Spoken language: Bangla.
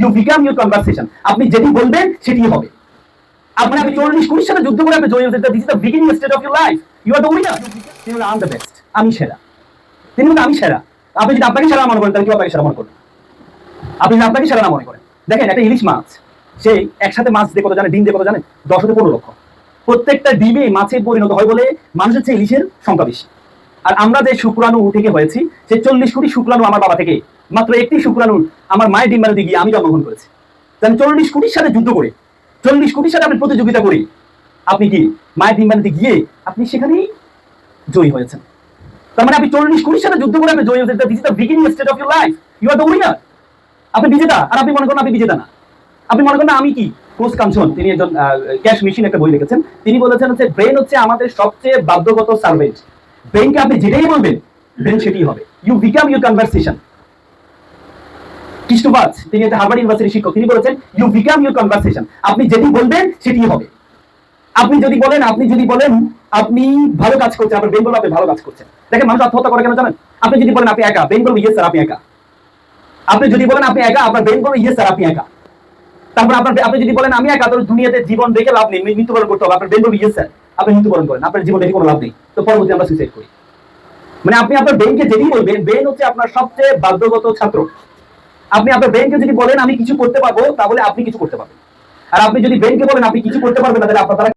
ইউ বিকাম ইউর কনভারসেশন আপনি যেটি বলবেন, সেটি হবে। আপনি আমি চল্লিশ কুড়ি সালে যুদ্ধ করে আপনি জয়ী this the beginning stage of your life you are the winner তিনি আম দ্য বেস্ট আমি সেরা। তিনি বলেন, আমি সেরা। আপনি যদি আপনাকে সেরা মনে করেন, তাহলে কেউ আপনাকে সেরা মনে করবেন আপনি যদি আপনাকে সেরা না মনে করেন, দেখেন, একটা ইলিশ মাছ, সে একসাথে মাছ দিয়ে কত জানে, ডিম দিয়ে কত জানে? দশ হতে পনেরো লক্ষ। প্রত্যেকটা ডিমে মাছে পরিণত হয় বলে মানুষের চেয়ে ইলিশের সংখ্যা বেশি। আর আমরা যে শুক্রাণু থেকে হয়েছি, সে চল্লিশ কোটি শুক্রাণু আমার বাবা থেকে মাত্র একটি শুক্রাণু আমার মায়ের ডিম বানাতে গিয়ে আমি জন্মগ্রহণ করেছি। তাহলে চল্লিশ কোটির সাথে যুদ্ধ করে। চল্লিশ কোটির সাথে আপনি প্রতিযোগিতা করে। আপনি কি মায়ের ডিম বানাতে গিয়ে আপনি সেখানেই জয়ী হয়েছেন? তার মানে আপনি চল্লিশ কোটির সাথে যুদ্ধ করে আপনি জয়ী হয়েছেন। This is the beginning stage of your life you are the winner আপনি বিজেতা, আর আপনি মনে করেন আপনি বিজেতা না। আপনি মনে করেন আমি কি? কোচ কাঞ্চন তিনি একজন ক্যাশ মেশিন একটা বই লিখেছেন। তিনি বলেছেন হচ্ছে ব্রেন হচ্ছে আমাদের সবচেয়ে বাধ্যগত সার্ভেন্ট ব্রেনকে আপনি যেটাই বলবেন ব্রেন সেটাই হবে। ইউ বিকাম ইউর কনভারসেশন কৃষ্ণবাজ তিনি একটা হার্ভার্ড ইউনিভার্সিটির শিক্ষক। তিনি বলেছেন ইউ বিকাম ইউর কনভারসেশন আপনি যেটি বলবেন সেটি হবে। আপনি যদি বলেন, আপনি যদি বলেন, আপনি ভালো কাজ করছেন, আপনার বলবে আপনি ভালো কাজ করছেন। দেখেন, মানুষ আত্মহত্যা করে কেন জানেন? আপনি যদি বলেন, আপনি একা বলবে ইয়েস স্যার আপনি একা। আপনি যদি বলেন, আপনি একা, আপনার বলবে ইয়েস স্যার আপনি একা। তারপর আপনার আপনি যদি বলেন, আমি একা তোর দুনিয়াতে জীবন রেখে লাভ নেই মৃত্যুবরণ করতে হবে। আপনার বেঙ্গল ইয়ে স্যার আপনি মৃত্যুবরণ করেন। আপনার জীবন রেখে কোনো লাভ নেই। তো পরবর্তী আমরা সুইসাইড করি। মানে আপনি আপনার ব্রেনকে যেটি বলবেন ব্রেন হচ্ছে আপনার সবচেয়ে বাধ্যগত ছাত্র। আপনি আপনার ব্রেনকে যদি বলেন, আমি কিছু করতে পারব, তাহলে আপনি কিছু করতে পারবেন। আর আপনি যদি ব্রেনকে বলেন, আপনি কিছু করতে পারবেন, তাহলে আপনার